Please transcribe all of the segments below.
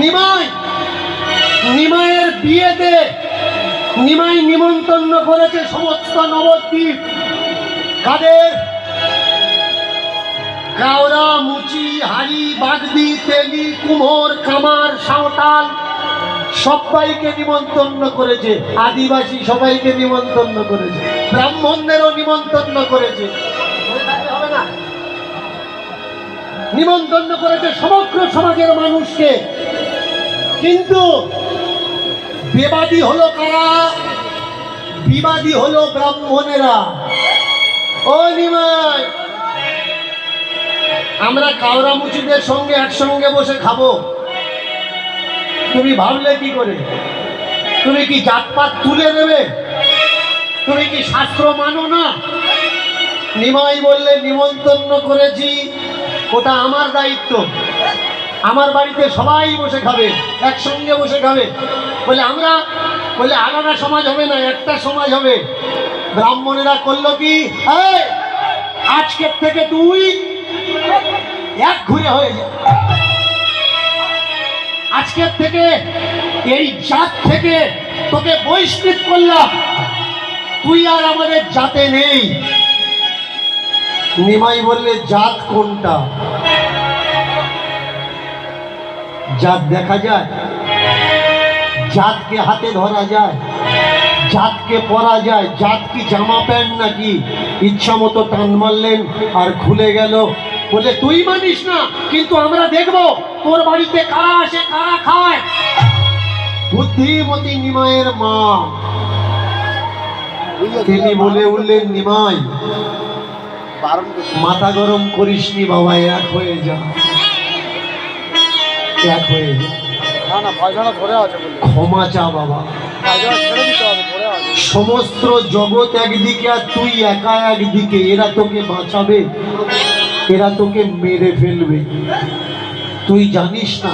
নিমাই, নিমাইয়ের বিয়েতে নিমন্ত্রণ করেছে সমস্ত নবদ্বীপ। কাদের? মুচি, হাড়ি, বাগদি, তেলি, কুমোর কামার সাঁওতাল সবাইকে নিমন্ত্রণ করেছে। আদিবাসী সবাইকে নিমন্ত্রণ করেছে। ব্রাহ্মণদেরও নিমন্ত্রণ করেছে। নিমন্ত্রণ করেছে সমগ্র সমাজের মানুষকে। কিন্তু বেবাদী হলো কারা? বিবাদী হলো ব্রাহ্মণেরা। ও নিমাই, আমরা কাওরা মুচিদের সঙ্গে একসঙ্গে বসে খাব। তুমি ভাবলে কি করে? তুমি কি জাতপাত তুলে দেবে তুমি কি শাস্ত্র মানো না? নিমাই বললে, নিমন্ত্রণ করেছি। ওটা আমার দায়িত্ব। আমার বাড়িতে সবাই বসে খাবে, একসঙ্গে বসে খাবে। বলে আমরা, বলে আলাদা সমাজ হবে না, একটা সমাজ হবে। ব্রাহ্মণেরা করল কি? আজকের থেকে তুই এক ঘুরে হয়ে যা। আজকের থেকে, এই জাত থেকে তোকে বহিষ্কৃত করলাম। তুই আর আমাদের জাতে নেই। নিমাই বললে, জাত কোনটা? জাত দেখা যায় জাতকে হাতে ধরা যায় জাতকে পরা যায় জাত কি জামা প্যান্ট নাকি? ইচ্ছা মতো টান মারলেন আর খুলে গেল। বলে তুই মানিস না কিন্তু আমরা দেখব তোর বাড়িতে কারা আসে কারা খায়? বুদ্ধিমতী নিমায়ের মা। তিনি বলে উঠলেন নিমাই মাথা গরম করিসনি বাবা এক হয়ে যা। এক হয়ে ক্ষমা চা বাবা। সমস্ত জগৎ একদিকে আর তুই একা একদিকে এরা তোকে বাঁচাবে এরা তোকে মেরে ফেলবে। তুই জানিস না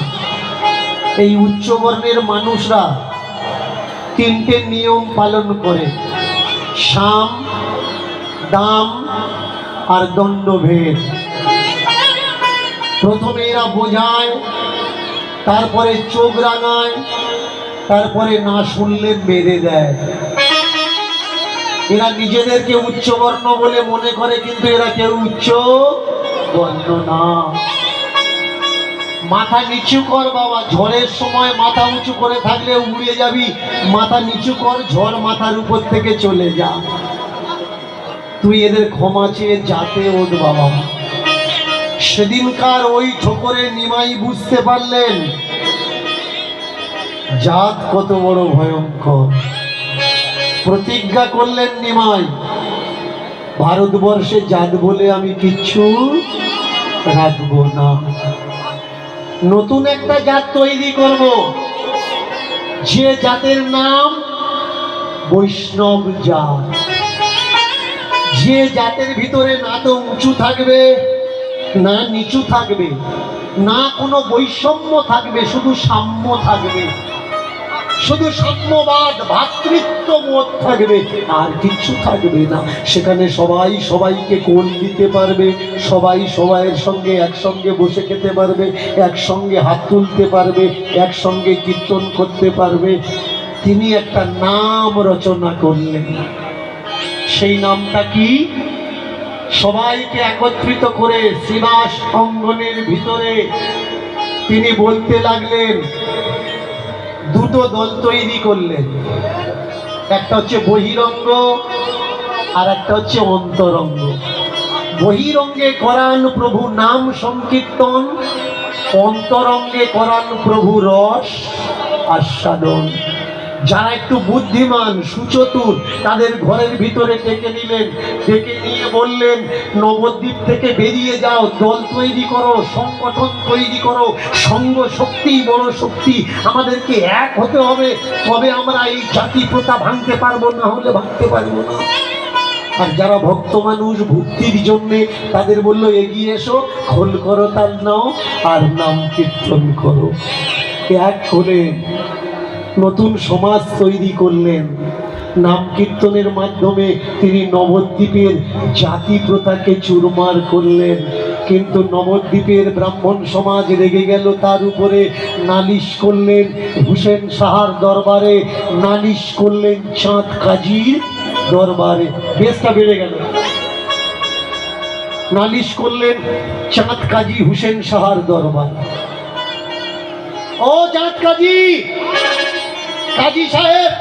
এই উচ্চ বর্ণের মানুষরা তিনটে নিয়ম পালন করে। সাম দাম আর দণ্ডভেদ। প্রথমে এরা বোঝায় তারপরে চোখ রাঙায়, তারপরে না শুনলে মেরে দেয়। এরা নিজেদেরকে উচ্চ বর্ণ বলে মনে করে, কিন্তু এরা কেউ উচ্চ বর্ণ না। মাথা নিচু কর বাবা, ঝড়ের সময় মাথা উঁচু করে থাকলে উড়ে যাবি। মাথা নিচু কর, ঝড় মাথার উপর থেকে চলে যা। তুই এদের ক্ষমা চেয়ে যাতে ওঠ বাবা। সেদিনকার ওই ঠোকরে নিমাই বুঝতে পারলেন, জাত কত বড় ভয়ঙ্কর। প্রতিজ্ঞা করলেন নিমাই, ভারতবর্ষে জাত বলে আমি কিচ্ছু রাখব না। নতুন একটা জাত তৈরি করব। যে জাতের নাম বৈষ্ণব জাত। যে জাতের ভিতরে না তো উঁচু থাকবে না নিচু থাকবে, না কোনো বৈষম্য থাকবে, শুধু সাম্য থাকবে। শুধু সাম্যবাদ, ভাতৃত্ব বোধ থাকবে, আর কিচ্ছু থাকবে না। সেখানে সবাই সবাইকে কোল দিতে পারবে, সবাই সবাইয়ের সঙ্গে একসঙ্গে বসে খেতে পারবে, একসঙ্গে হাত তুলতে পারবে, একসঙ্গে কীর্তন করতে পারবে। তিনি একটা নাম রচনা করলেন। সেই নামটা কি? সবাইকে একত্রিত করে শ্রীবাস অঙ্গনের ভিতরে তিনি বলতে লাগলেন, দুটো দল তৈরি করলেন। একটা হচ্ছে বহিরঙ্গ আর একটা হচ্ছে অন্তরঙ্গ। বহিরঙ্গে করান প্রভু নাম সংকীর্তন, অন্তরঙ্গে করান প্রভু রস, আস্বাদন। যারা একটু বুদ্ধিমান, সুচতুর, তাদের ঘরের ভিতরে ডেকে নিলেন, ডেকে নিয়ে বললেন, নবদ্বীপ থেকে বেরিয়ে যাও, দল তৈরি করো, সংগঠন তৈরি করো, সঙ্গ শক্তি, বড় শক্তি, আমাদেরকে এক হতে হবে, তবে আমরা এই জাতি প্রথা ভাঙতে পারব না, হলে ভাঙতে পারব না। আর যারা ভক্ত মানুষ, ভক্তির জন্যে তাদের বলল, এগিয়ে এসো, খোল করো তার নাও, আর নাম কীর্তন করো। এক করে নতুন সমাজ তৈরি করলেন। নাম কীর্তনের মাধ্যমে তিনি নবদ্বীপের জাতি প্রথাকে চুরমার করলেন। কিন্তু নবদ্বীপের ব্রাহ্মণ সমাজ রেগে গেল, তার উপরে নালিশ করলেন হুসেন সাহার দরবারে, নালিশ করলেন চাঁদ কাজীর দরবারে। বেশটা বেড়ে গেল। নালিশ করলেন চাঁদ কাজী হুসেন সাহার দরবার। ও চাঁদ কাজী! কাজী সাহেব,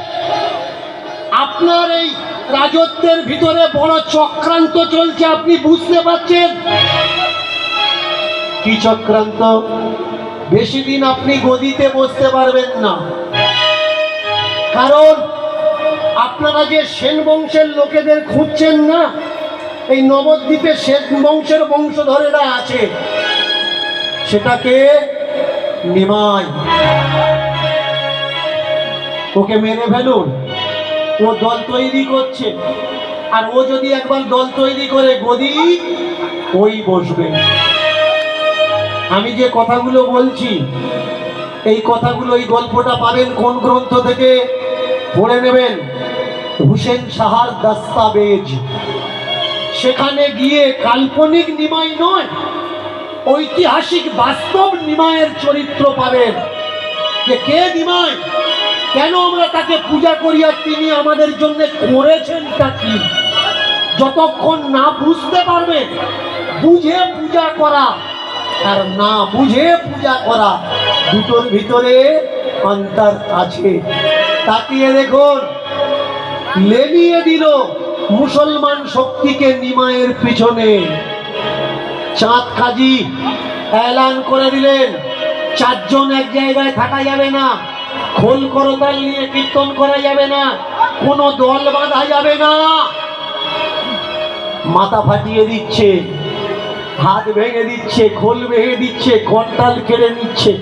আপনার এই রাজত্বের ভিতরে বড় চক্রান্ত চলছে, আপনি বুঝতে পারছেন? কি চক্রান্ত? বেশি দিন আপনি গদিতে বসতে পারবেন না। কারণ, আপনারা যে সেন বংশের লোকেদের খুঁজছেন না, এই নবদ্বীপে সেন বংশের বংশধরেরা আছে। সেটাকে নিমাই। ওকে মেরে ফেলুন। ও দল তৈরি করছে। আর ও যদি একবার দল তৈরি করে গদি, ওই বসবে। আমি যে কথাগুলো বলছি, এই কথাগুলো, এই গল্পটা পাবেন কোন গ্রন্থ থেকে? পড়ে নেবেন হুসেন সাহার দাস্তাবেজ। সেখানে গিয়ে কাল্পনিক নিমাই নয়, ঐতিহাসিক বাস্তব নিমায়ের চরিত্র পাবেন। যে কে নিমাই? কেন আমরা তাকে পূজা করি আর তিনি আমাদের জন্য করেছেনটা কি? যতক্ষণ না বুঝতে পারবেন বুঝে পূজা করা আর না বুঝে পূজা করা দুটোর ভিতরে অন্তর আছে। তাকিয়ে দেখুন, লেলিয়ে দিল মুসলমান শক্তিকে নিমায়ের পিছনে। চাঁদ কাজী এলান করে দিলেন, চারজন এক জায়গায় থাকা যাবে না। খোল করতাল নিয়ে কীর্তন করা যাবে না, কোনো দল বাঁধা যাবে না। মাথা ফাটিয়ে দিচ্ছে, হাত ভেঙে দিচ্ছে, খোল ভেঙে দিচ্ছে, কন্টাল কেড়ে নিচ্ছে।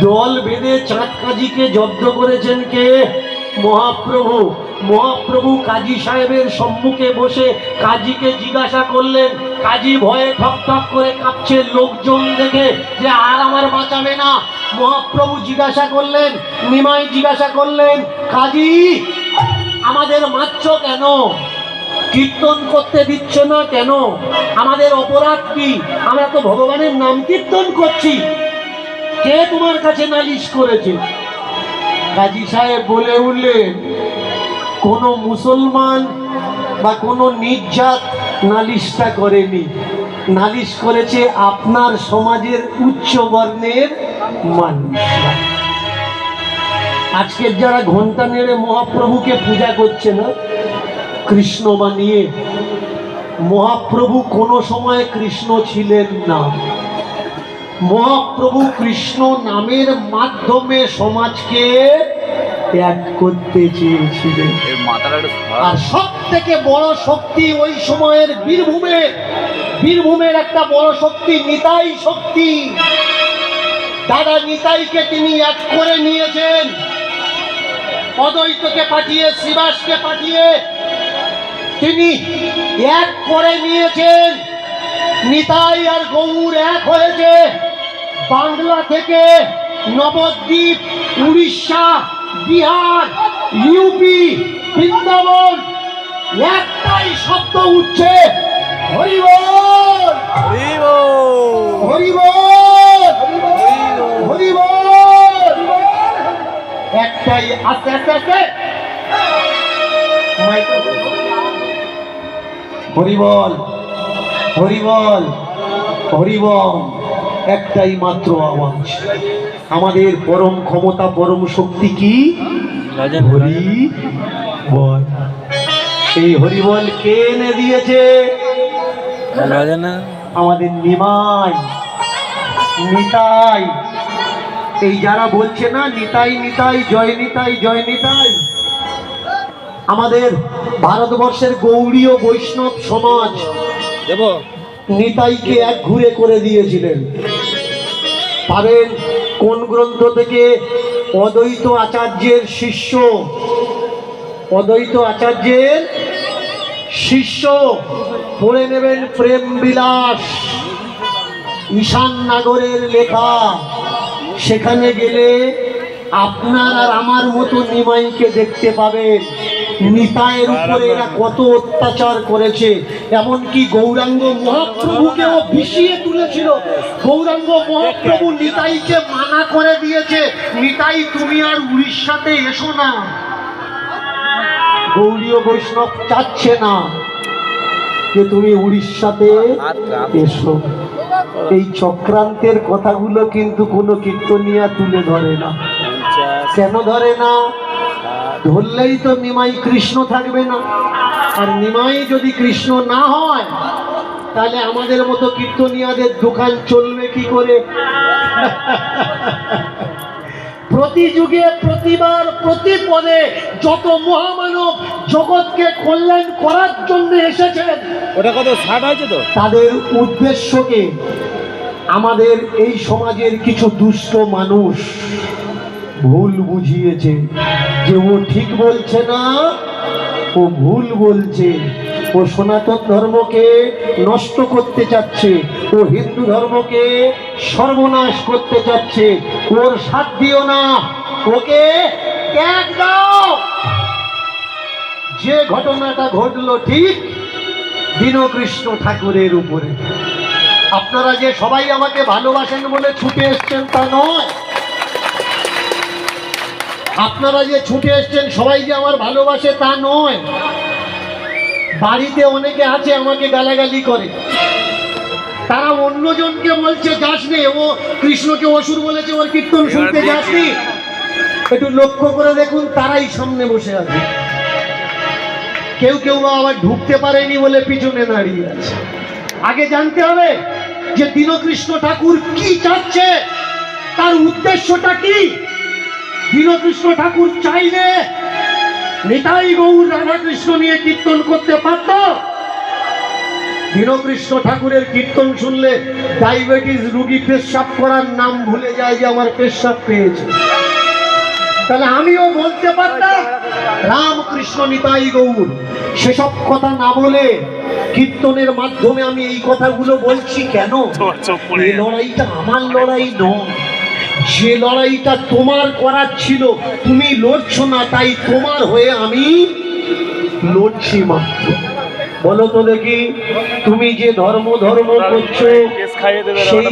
দল বেঁধে চাঁদ কাজীকে জব্দ করেছেন কে? মহাপ্রভু। মহাপ্রভু কাজী সাহেবের সম্মুখে বসে কাজীকে জিজ্ঞাসা করলেন, কাজী ভয়ে ঠক ঠক করে কাঁপছে, লোকজন দেখে যে আর আমার বাঁচাবে না। মহাপ্রভু জিজ্ঞাসা করলেন, নিমাই জিজ্ঞাসা করলেন, কাজী, আমাদের মারছ কেন? কীর্তন করতে দিচ্ছ না কেন? আমাদের অপরাধ কি? আমরা তো ভগবানের নাম কীর্তন করছি। কে তোমার কাছে নালিশ করেছে? কাজী সাহেব বলে উঠলেন, কোনো মুসলমান বা কোনো নির্যাত নালিশটা করেনি। নালিশ করেছে আপনার সমাজের উচ্চ বর্ণের মানুষরা আজকের যারা ঘণ্টা নেড়ে মহাপ্রভুকে পূজা করছে না কৃষ্ণ বানিয়ে মহাপ্রভু কোনো সময় কৃষ্ণ ছিলেন না। মহাপ্রভু কৃষ্ণ নামের মাধ্যমে সমাজকে ত্যাগ করতে চেয়েছিলেন। আর সব থেকে বড় শক্তি ওই সময়ের বীরভূমে বীরভূমের একটা বড় শক্তি নিতাই শক্তি। দাদা নিতাইকে তিনি এক করে নিয়েছেন। অদ্বৈতকে পাঠিয়ে শিবাসকে পাঠিয়ে তিনি এক করে নিয়েছেন। নিতাই আর গৌর এক হয়েছে। বাংলা থেকে নবদ্বীপ উড়িষ্যা বিহার ইউপি বৃন্দাবন একটাই শব্দ উঠছে হরিবল। হরিবল। হরিবল। একটাই আস্তে আস্তে আস্তে। হরিবল হরিবল হরিবল একটাই মাত্র আওয়াজ। আমাদের পরম ক্ষমতা পরম শক্তি কি? হরি বল এই হরিবল কে এনে দিয়েছে? আমাদের নিমাই। নিতাই। এই যারা বলছে না নিতাই নিতাই জয় নিতাই জয় নিতাই। আমাদের ভারতবর্ষের গৌড়ীয় বৈষ্ণব সমাজ নিতাইকে এক ঘুরে করে দিয়েছিলেন। পাবেন কোন গ্রন্থ থেকে? অদ্বৈত আচার্যের শিষ্য। অদ্বৈত আচার্যের শিষ্য। পড়ে নেবেন প্রেম বিলাস। ঈশান নাগরের লেখা। সেখানে গেলে আপনার আর আমার মতো নিমাইকে দেখতে পাবেন। নিতায়ের উপরে এরা কত অত্যাচার করেছে। এমনকি গৌরাঙ্গ মহাপ্রভুকেও বিষিয়ে তুলেছিল। গৌরাঙ্গ মহাপ্রভু নিতাইকে মানা করে দিয়েছে নিতাই তুমি আর উড়িষ্যাতে এসো না। গৌরীয় বৈষ্ণব চাচ্ছে না যে তুমি উড়িষ্যাতে এসো। এই চক্রান্তের কথাগুলো কিন্তু কোনো কীর্তনিয়া তুলে ধরে না। কেন ধরে না? ধরলেই তো নিমাই কৃষ্ণ থাকবে না। আর নিমাই যদি কৃষ্ণ না হয়, তাহলে আমাদের মতো কীর্তনিয়াদের দোকান চলবে কি করে? প্রতি যুগে প্রতিবার প্রতি পদে যত মহামানব জগৎকে কল্যাণ করার জন্য এসেছেন ওটা কত ষাট হয়েছে তো? তাদের উদ্দেশ্যকে আমাদের এই সমাজের কিছু দুষ্ট মানুষ ভুল বুঝিয়েছে। যে ও ঠিক বলছে না ও ভুল বলছে। ও সনাতন ধর্মকে নষ্ট করতে চাচ্ছে। ও হিন্দু ধর্মকে সর্বনাশ করতে চাচ্ছে। ওর সাথ দিও না। ওকে ত্যাগ দাও। যে ঘটনাটা ঘটলো ঠিক দীনকৃষ্ণ ঠাকুরের উপরে। আপনারা যে সবাই আমাকে ভালোবাসেন বলে ছুটে এসছেন তা নয়। আপনারা যে ছুটে এসছেন, সবাই যে আমার ভালোবাসে তা নয়। বাড়িতে অনেকে আছে আমাকে গালাগালি করে। তারা অন্যজনকে বলছে যাস নে ও কৃষ্ণকে অসুর বলেছে ওর কীর্তন শুনতে যাসনি একটু লক্ষ্য করে দেখুন তারাই সামনে বসে আছে। কেউ কেউ বা আবার ঢুকতে পারেনি বলে পিছনে দাঁড়িয়ে আছে। আগে জানতে হবে যে দীনকৃষ্ণ ঠাকুর কি চাচ্ছে তার উদ্দেশ্যটা কি? দীনকৃষ্ণ ঠাকুর চাইলে নিতাই গৌর রাধাকৃষ্ণ নিয়ে কীর্তন করতে পারত। দীনকৃষ্ণ ঠাকুরের কীর্তন শুনলে ডায়াবেটিস রুগী পেশাব করার নাম ভুলে যায় যে আমার পেশাব পেয়েছে। তাহলে আমিও বলতে পারতাম রামকৃষ্ণ নিতাই গৌর সেসব কথা না বলে কীর্তনের মাধ্যমে আমি এই কথাগুলো বলছি কেন? এই লড়াইটা আমার লড়াই নয় যে লড়াইটা তোমার করার ছিল তুমি লড়ছো না তাই তোমার হয়ে আমি লড়ছি মাত্র। বলো তো দেখি তুমি যে ধর্ম ধর্ম করছ কেস খাইয়ে দেবে সেই